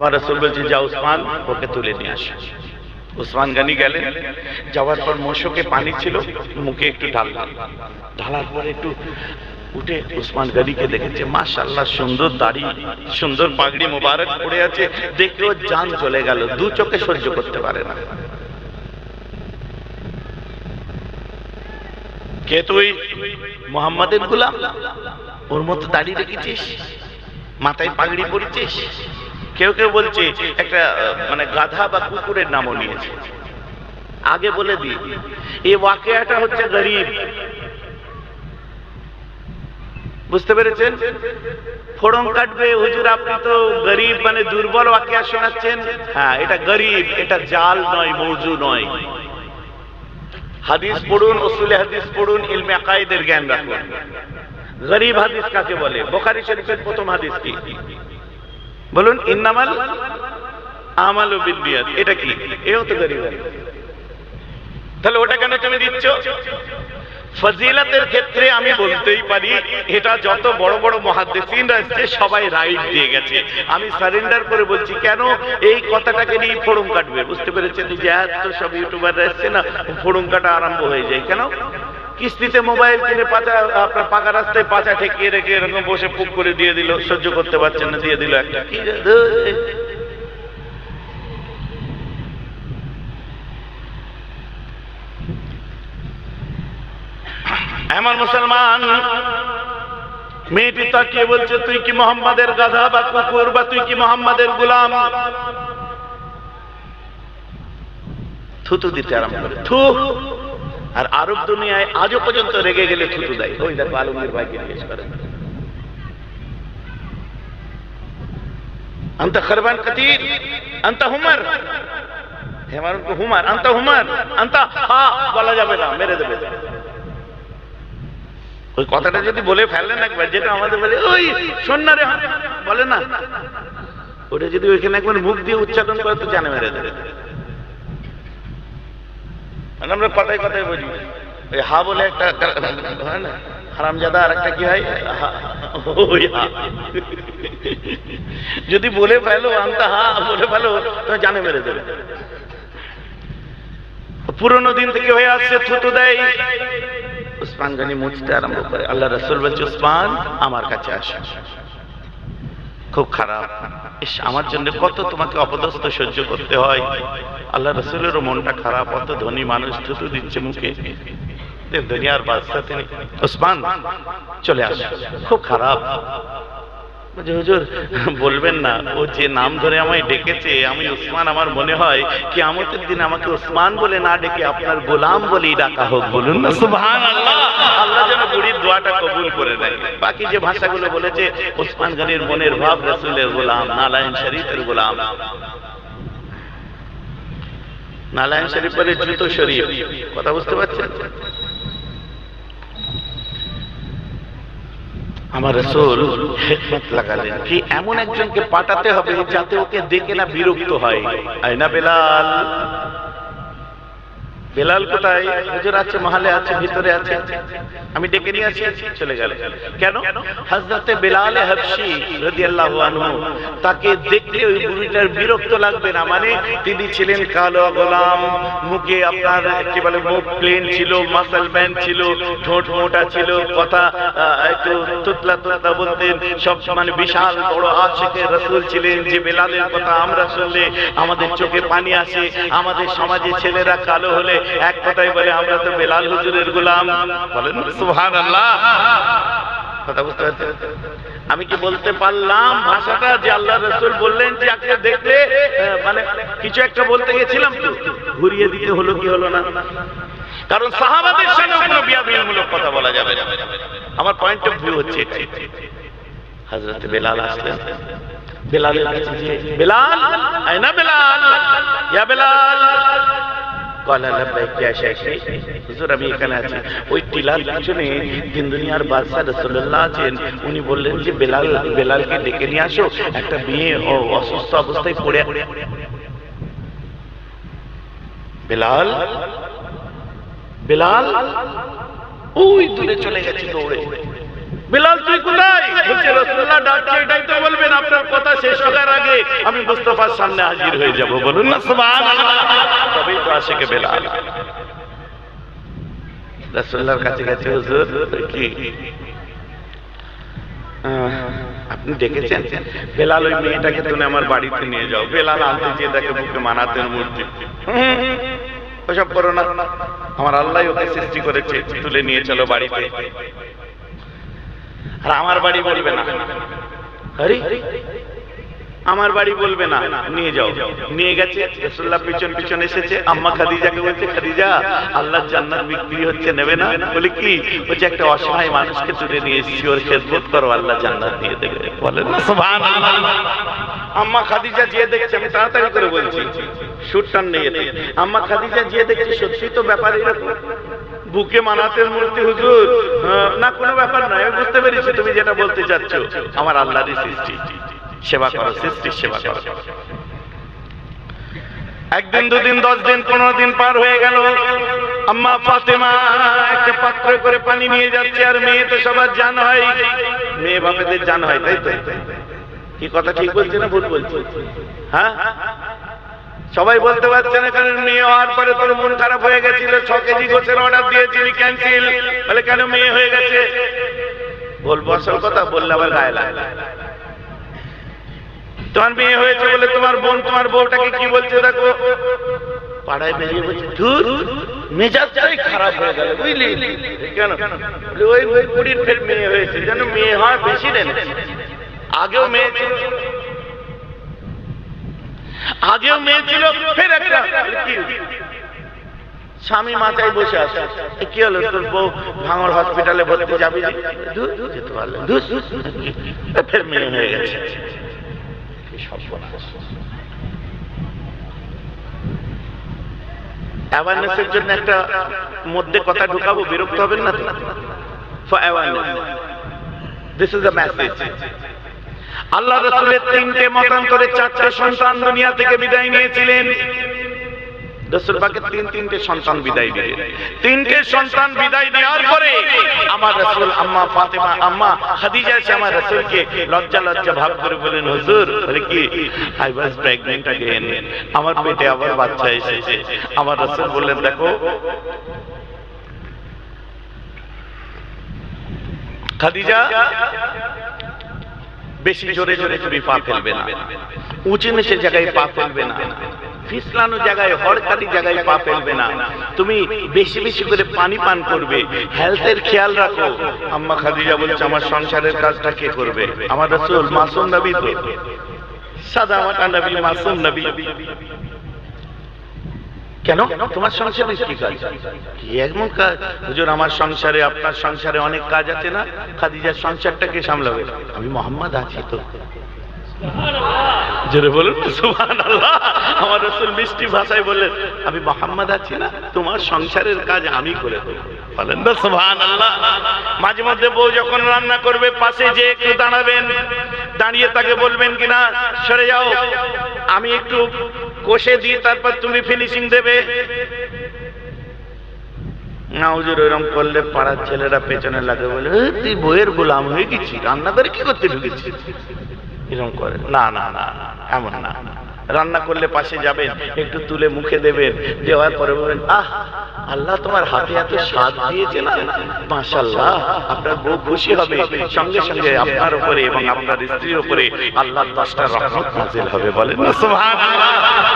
আমার রসুল বলছে, যা উসমান, ওকে তুলে নিয়ে আসে। উসমান গানি গেলেন। যাওয়ার পর মোশকে পানি ছিল, মুখে একটু ঢাললেন ঢালার পর একটু উঠে উসমান গানিকে দেখেছে মাশাল্লাহ সুন্দর দাড়ি, সুন্দর পাগড়ি মোবারক পড়ে আছে। দেখে ওর জান চলে গেল, দু চোখে সহ্য করতে পারে না। কে তুই? মোহাম্মদের গুলাম। ওর মতো দাড়ি রেখেছিস? মাথায় পাগড়ি পরেছিস? কেউ কেউ বলছে একটা মানে গাধা বা কুকুরের নামও নিয়েছে। আগে বলে দি এই ওয়াকেয়াটা হচ্ছে গরিব। বুঝতে পেরেছেন? ফোড়ং কাটবে, হুজুর আপনি তো গরিব মানে দুর্বল ওয়াকিয়া শোনাচ্ছেন। হ্যাঁ এটা গরিব, এটা জাল নয়, মৌজু নয়। হাদিস পড়ুন ওসুলে হাদিস পড়ুন, ইলমে আকাইদের জ্ঞান রাখুন। গরিব হাদিস কাকে বলে? বোখারি শরীফের প্রথম হাদিস কি? বলুন, ইন্নামাল আমাল ও বিদ্যাত এটা কি? এও তো গরিব তাহলে ওটা কেন তুমি দিচ্ছ? ফজিলাতের ক্ষেত্রে আমি বলতেই পারি, এটা যত বড় বড় মহাদ্দেশিন আসছে সবাই রাইট দিয়ে গেছে। আমি সারেন্ডার করে বলছি, কেন এই কথাটাকে নিয়ে ফোড়ম কাটবে? বুঝতে পেরেছেন? যে এত সব ইউটিউবার আসছে না ফোড়ম কাটা আরম্ভ হয়ে যায়। কেন? কিস্তিতে মোবাইল কিনে পাচা, আপনার পাকা রাস্তায় পাচা ঠেকিয়ে রেখে এরকম বসে পুক করে দিয়ে দিল, সহ্য করতে পারছেন না, দিয়ে দিল একটা। কি। আমার মুসলমান, মেয়েটি তাকিয়ে বলছে, তুই কি মোহাম্মদের গাধা বা কুকুর বা তুই কি মোহাম্মদের গুলাম? থুতু দিতে আরম্ভ করে, থু। আর আরব দুনিয়ায় আজও পর্যন্ত রেগে গেলে থুতু দেয়। ওই দেখো আলমের ভাইকে জিজ্ঞেস করে। আন্তা খরবান আন্তা হুমার। হুমার, আন্তা হুমার, আন্তা হা, বলা যাবে না, মেরে দেবে। ওই কথাটা যদি বলে ফেলেন একবার, যেটা আমাদের বলে, ওই সন্ন্যারে বলে না। ওটা যদি ওইখানে একবার মুখ দিয়ে উচ্চারণ করে তো জানে মেরে দেবে। আমরা কথায় কথায় বুঝি ওই হা বলে একটা হয় না? হারামজাদা আর একটা কি হয়। যদি বলে ফেলো, আনতা হা, বলে ফেলো, তো জানে মেরে দেবে। পুরনো দিন থেকে হয়ে আসছে, থুতু দেয়। উসমান গানি মুছতে আরম্ভ করে, আল্লাহ রসুল বলছে, উসমান, আমার কাছে আসে। খুব খারাপ। আমার জন্য কত তোমাকে অপদস্থ সহ্য করতে হয়। আল্লাহ রসুলেরও মনটা খারাপ, অত ধনী মানুষ থুতু দিচ্ছে মুখে। দুনিয়ার বাদশা তিনি ওসমান, চলে আসে। খুব খারাপ। হুজুর বলবেন না ও যে নাম ধরে আমায় ডেকেছে আমি উসমান আমার মনে হয় কি আমতের দিন আমাকে উসমান বলে না ডেকে আপনার গোলাম বলেই ডাকা হোক বলুন না। সুবহান আল্লাহ আল্লাহ যেন বুড়ির দোয়াটা কবুল করে দেয় বাকি যে ভাষাগুলো বলেছে উসমান গানির মনের ভাব রসুলের গোলাম নালায়ন শরীফের গোলাম। নালায়ন শরীফের জুতো শরীফ কথা বুঝতে পারছেন? আমার রসুল হেকমত লাগালেন কি এমন একজনকে পাঠাতে হবে যাতে ওকে দেখে না বিরক্ত হয়। আয়না বেলাল। বেলাল কোথায়? হুজুর আছে, মহালে আছে, ভিতরে আছে। আমি ডেকে নিয়ে আসি, চলে গেল। কেন? হযরতে বেলাল হাবশি রাদিয়াল্লাহু আনহু, তাকে দেখলে ওই বুড়িটার বিরক্ত লাগবে না মানে তিনি ছিলেন কালো গোলাম, মুখে আপনার কি বলে মুখ প্লেন ছিল মাসল ম্যান ছিল, ঠোঁট মোটা ছিল, কথা একটু তুতলা তুতলা বলতেন, সব মানে বিশাল বড় আশেখে রসুল ছিলেন যে বেলালের কথা আমরা শুনলে আমাদের চোখে পানি আসে, আমাদের সমাজে ছেলেরা কালো হলে এক কথাই বলে, আমরা তো বেলাল হুজুরের গোলাম। বলেন সুহান আল্লাহ কথা বুঝতে পারছেন? আমি কি বলতে পারলাম ভাষাটা যে আল্লাহ রসুল বললেন যে আজকে দেখতে মানে কিছু একটা বলতে গেছিলাম তো, ঘুরিয়ে দিতে হলো কি হলো না? কারণ সাহাবাদের সঙ্গে কোনো বিয়াবিলমূলক কথা বলা যাবে না। আমার পয়েন্ট অফ ভিউ হচ্ছে। হযরত বেলাল আসলেন। বেলালের কাছে বেলাল আয়না বেলাল, ইয়া বেলাল। ডেকে নিয়ে আসো একটা ও অসুস্থ অবস্থায় বেলাল? বেলাল? ওই দূরে চলে গেছে দৌড়ে। বিলাল, তুই কোথায়? বলছে রসুল্লাহ ডাকছে, এটাই তো বলবেন, আপনার কথা শেষ হওয়ার আগে আমি মুস্তফার সামনে হাজির হয়ে যাব। বলুন না তবেই তো আসে কে বেলাল। রসুল্লাহর কাছে গেছে, হুজুর কি? আপনি দেখেছেন? বেলাল ওই মেয়েটাকে তুমি আমার বাড়িতে নিয়ে যাও। বেলাল আনতে দেখে বুকে মূর্তি। ওসব করো না। আমার আল্লাহ ওকে সৃষ্টি করেছে, তুলে নিয়ে চলো বাড়িতে। আর আমার বাড়ি বলবে না। আরে, আমার বাড়ি বলবে না। নিয়ে যাও। নিয়ে গেছে, রাসূলুল্লাহ পিছন পিছন এসেছে। আম্মা খাদিজাকে বলছে, খাদিজা আল্লাহর জান্নাত বিক্রি হচ্ছে, নেবে না? বলে, কি? বলছে, একটা অসহায় মানুষকে তুলে নিয়ে এসেছি, ওর খেদমত করো, আল্লাহ জান্নাত দিয়ে দেবে। বলেন আম্মা খাদিজা যে দেখছে, আমি তাড়াতাড়ি করে বলছি সুরটান এতে আম্মা খাদিজা যে দেখছে সত্যি তো ব্যাপার এরকম। বুকে মানাতের মূর্তি, হুজুর। না, কোনো ব্যাপার নয়, আমি বুঝতে পেরেছি তুমি যেটা বলতে চাচ্ছ। আমার আল্লাহরই সৃষ্টি। সেবা করো, সৃষ্টির সেবা করো। একদিন, দুদিন, দশ দিন, পনেরো দিন পার হয়ে গেল। আম্মা ফাতেমা একটা পাত্র করে পানি নিয়ে যাচ্ছে, আর মেয়ে তো সবার জান হয়। মেয়ে বাপেদের জান হয়, তাই তো? কি কথা ঠিক বলছে না ভুল বলছে? হ্যাঁ? সবাই বলতে পারছে না, কারণ মেয়ে হওয়ার পরে তোর মন খারাপ হয়ে গেছিল, ছ কেজি গোছের অর্ডার দিয়েছিলি ক্যান্সেল বলে, কেন মেয়ে হয়ে গেছে? বলব আসল কথা বললে আবার গায়ে লাগে। তোমার মেয়ে হয়েছে বলে, তোমার বোন, তোমার বউটাকে কি বলছে দেখো? পাড়ায় বেরিয়ে বলছে, ধুর মেজাজটাই খারাপ হয়ে গেল, বুঝলি? কেন? ওই ওই কুড়ির ফের মেয়ে হয়েছে, যেন মেয়ে হয় বেশি নেন আগেও মেয়ে ছিল। আগেও মেয়ে ছিল ফের একটা স্বামী মাথায় বসে এ কি হলো তোর বউ ভাঙর হসপিটালে ভর্তি যাবি? যেতে পারলেন ফের মেয়ে হয়ে গেছে। অ্যাওয়ারনেসের জন্য একটা মধ্যে কথা ঢুকাবো বিরক্ত হবেন না for awareness this is the message আল্লাহ রসুলের তিনটে মতান্তরে চারটে সন্তান দুনিয়া থেকে বিদায় নিয়েছিলেন রসুল পাকের তিন তিনটে সন্তান বিদায় দিলেন তিনটে সন্তান বিদায় দেওয়ার পরে আমার রসুল আম্মা ফাতেমা আম্মা খাদিজা এসে আমার রসুলকে লজ্জা লজ্জা ভাব করে বলেন হুজুর বলে কি আই ওয়াজ প্রেগনেন্ট अगेन আমার পেটে আবার বাচ্চা এসেছে আমার রসুল বললেন দেখো খাদিজা বেশি জোরে জোরে তুমি পা ফেলবে না। উঁচু নিচে জায়গায় পা ফেলবে না। ফিসলানো জায়গায় হরকারি জায়গায় পা ফেলবে না। তুমি বেশি বেশি করে পানি পান করবে। হেলথের খেয়াল রাখো। আম্মা খাদিজা বলছে, আমার সংসারের কাজটা কে করবে? আমার রসুল মাসুম নবী তো। সাদা মাটা নবী, মাসুম নবী। কেন? তোমার সংসারে কি কাজ? কি এমন কাজ? হুজুর, আমার সংসারে, আপনার সংসারে অনেক কাজ আছে না? খাদিজার সংসারটা কে সামলাবে? আমি মোহাম্মদ আছি তো। জোরে বলুন সুবহানাল্লাহ। আমার রাসূল মিষ্টি ভাষায় বললেন, আমি মোহাম্মদ আছি না, তোমার সংসারের কাজ আমি করে দেবো। বলেন না, সুবহানাল্লাহ। মাঝে মধ্যে বউ যখন রান্না করবে, পাশে যে একটু দাঁড়াবেন, দাঁড়িয়ে তাকে বলবেন কিনা, সরে যাও। আমি একটু কষে দিই তারপর তুমি ফিনিশিং দেবে। করলে পাড়ার ছেলেরা পেছনে লাগে বলে তুই বইয়ের গোলাম হয়ে গেছি কি করতে ঢুকেছি করে। না না না, এমন না। রান্না করলে পাশে যাবেন, একটু তুলে মুখে দেবেন, দেওয়ার পরে আহ, আল্লাহ তোমার হাতে এত স্বাদ দিয়েছে না? মাশাল্লাহ আপনার বউ খুশি হবে। সঙ্গে সঙ্গে আপনার উপরে এবং আপনার স্ত্রীর উপরে আল্লাহ দশটা রহমত নাজিল হবে বলেন সুবহানাল্লাহ।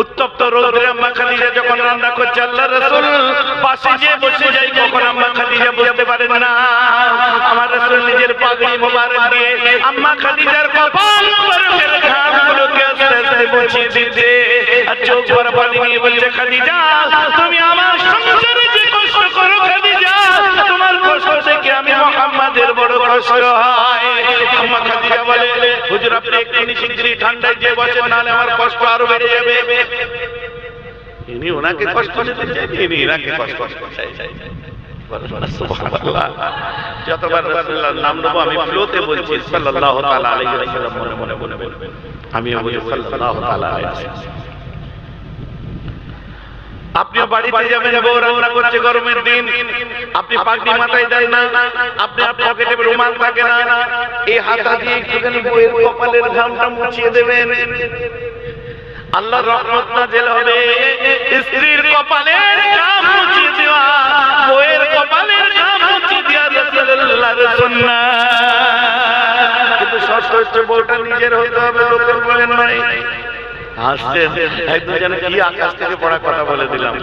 উত্তপ্ত রোদে আম্মা খাদিজা যখন রান্না করছে, আল্লাহ রাসূল পাশে গিয়ে বসে যাই কখন আম্মা খাদিজা বুঝতে পারেন না, আমার রাসূল নিজের পাগড়ি মোবারক দিয়ে আম্মা খাদিজার কপাল মোবারকের ঘামগুলোকে আস্তে আস্তে মুছিয়ে দিতে, আর চোখ ভরা পানি নিয়ে বলছে, খাদিজা, তুমি আমার সংসারে যে কষ্ট আমি মুহাম্মাদের বড় কষ্ট হয়? আম্মা খাদিজা বলে হুজুর আপনি একটু শিগগিরই ঠান্ডায় যে নাহলে আমার কষ্ট আরও বেড়ে যাবে। ইনি ওনাকে কষ্ট দিতে চাইছেন ইনি কষ্ট চাই যতবার রাসূলুল্লাহর নাম নেব আমি ফ্লোতে বলছি সাল্লাল্লাহু তাআলা আলাইহি ওয়াসাল্লাম মনে মনে আমিও সাল্লাল্লাহু তাআলা আলাইহি আপনিও বাড়িতে যাবেন বউ রান্না করছে গরমের দিন। আপনি পাগড়ি মাথায় দেন না। আপনি পকেটে রুমাল থাকে না। এই হাতা দিয়ে একটুখানি কপালের ঘামটা মুছিয়ে দেবেন। আল্লাহ রহমত নাজেল হবে। স্ত্রীর কপালের ঘাম মুছিয়ে দেওয়া কপালের ঘাম মুছিয়ে দেওয়া রাসূলুল্লাহর সুন্নাহ। কিন্তু শর্ত হচ্ছে বউটা নিজের হতে হবে লোকের বলেন নাই। হাসছেন এক দুজনে কি আকাশ থেকে পড়া কথা বলে দিলাম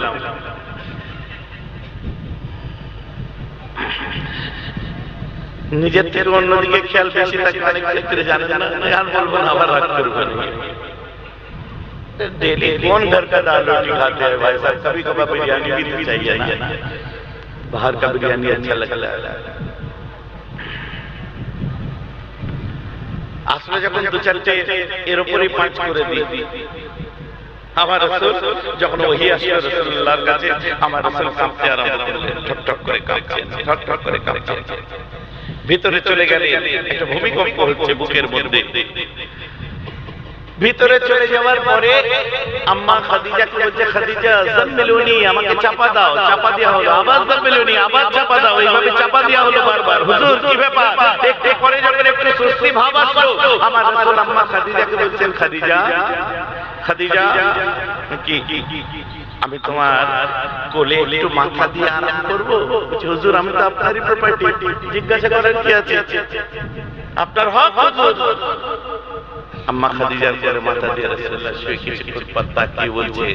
নিজের থেকে অন্যদিকে খেয়াল বেশি থাকে অনেক ক্ষেত্রে জানেন না গান বলবো না আবার রাগ করবেন डेली कौन घर का दाल रोटी खाते हैं भाई साहब कभी कभार बिरयानी भी तो चाहिए ना बाहर का बिरयानी अच्छा लगता है আসলে যখন দু চারটে এর উপরে পাঁচ করে দিই। আমার রসুল যখন ওহি আসলো, রসুল্লাহর কাছে আমার রসুল কাঁপতে আরম্ভ করলেন, ঠক ঠক করে কাঁপছেন ঠক ঠক করে কাঁপছেন ভিতরে চলে গেলে একটা ভূমিকম্প হচ্ছে বুকের মধ্যে। ভিতরে চলে যাওয়ার পরে আম্মা খাদিজাকে বলছে, খাদিজা জাম্মিলুনি আমাকে চাপা দাও, চাপা দেওয়া হলো, আবার জাম্মিলুনি আবার চাপা দাও, এইভাবে চাপা দেওয়া হলো বারবার। হুজুর, কি ব্যাপার? একটু পরে যখন একটু স্বস্তি ভাব আসলো, আমার রাসূল আম্মা খাদিজাকে বলছেন, খাদিজা খাদিজা, কি, আমি তোমার কোলে একটু মাথা দিয়ে আরাম করব? হুজুর, আমি তো আপনারই প্রপার্টি জিজ্ঞাসা করার কি আছে? আপনার হক, হুজুর। আম্মা খাদিজার পরে মাথা দিয়ে রাসূলুল্লাহ শুয়ে তাকিয়ে বলছে,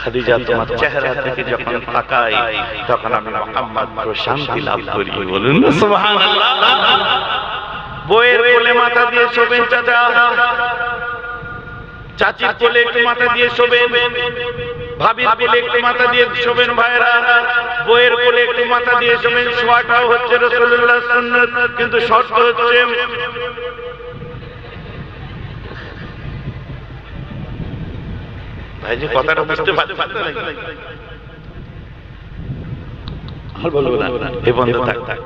খাদিজা, তোমার চেহারা থেকে যখন তাকাই, তখন আমি লাভ করি। বলুন সুবহানাল্লাহ। বইয়ের কোলে মাথা দিয়ে শোবেন, চাচা। চাচির কোলে একটু মাথা দিয়ে শোবেন। ভাবির কোলে একটু মাথা দিয়ে শোবেন ভাইরা বইয়ের কোলে একটু মাথা দিয়ে শোবেন। শোয়াটাও হচ্ছে রাসূলুল্লাহ সুন্নাত, কিন্তু শর্ত হচ্ছে ভাই যে কথাটা বুঝতে পারতে পারতে আর বলব না এই বন্ধ থাক। থাক।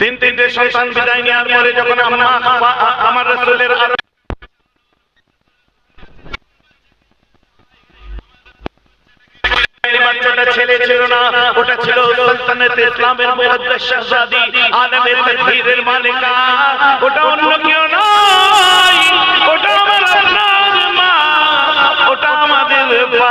তিন তিনটে সন্তান বিদায় নেওয়ার পরে যখন আম্মা আমার রাসূলের বাচ্চাটা ছেলে ছিল না ওটা ছিল সালতানাত ইসলামের মুকদ্দাস শাহজাদি আলমের তাকবীরের মালিকা। ওটা অন্য কেউ নয়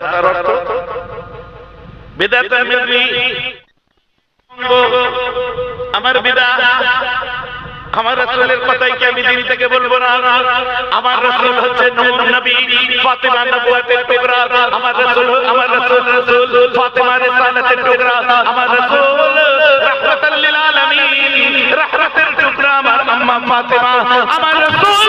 কথার অর্থ বিদআতান মিন্নি আমার বিদা। আমার রাসূলের কথাই কি আমি দিন থেকে বলব না? আমার রাসূল হচ্ছে নবী, ফাতেমা নবুয়তের টুকরা। আমার রাসূল আমার রাসূল রাসূল ফাতেমা রিসালাতের টুকরা। আমার রাসূল, রাহমাতাল লিল আলামিন, রাহমাতের টুকরা আমার আম্মা ফাতেমা। আমার রাসূল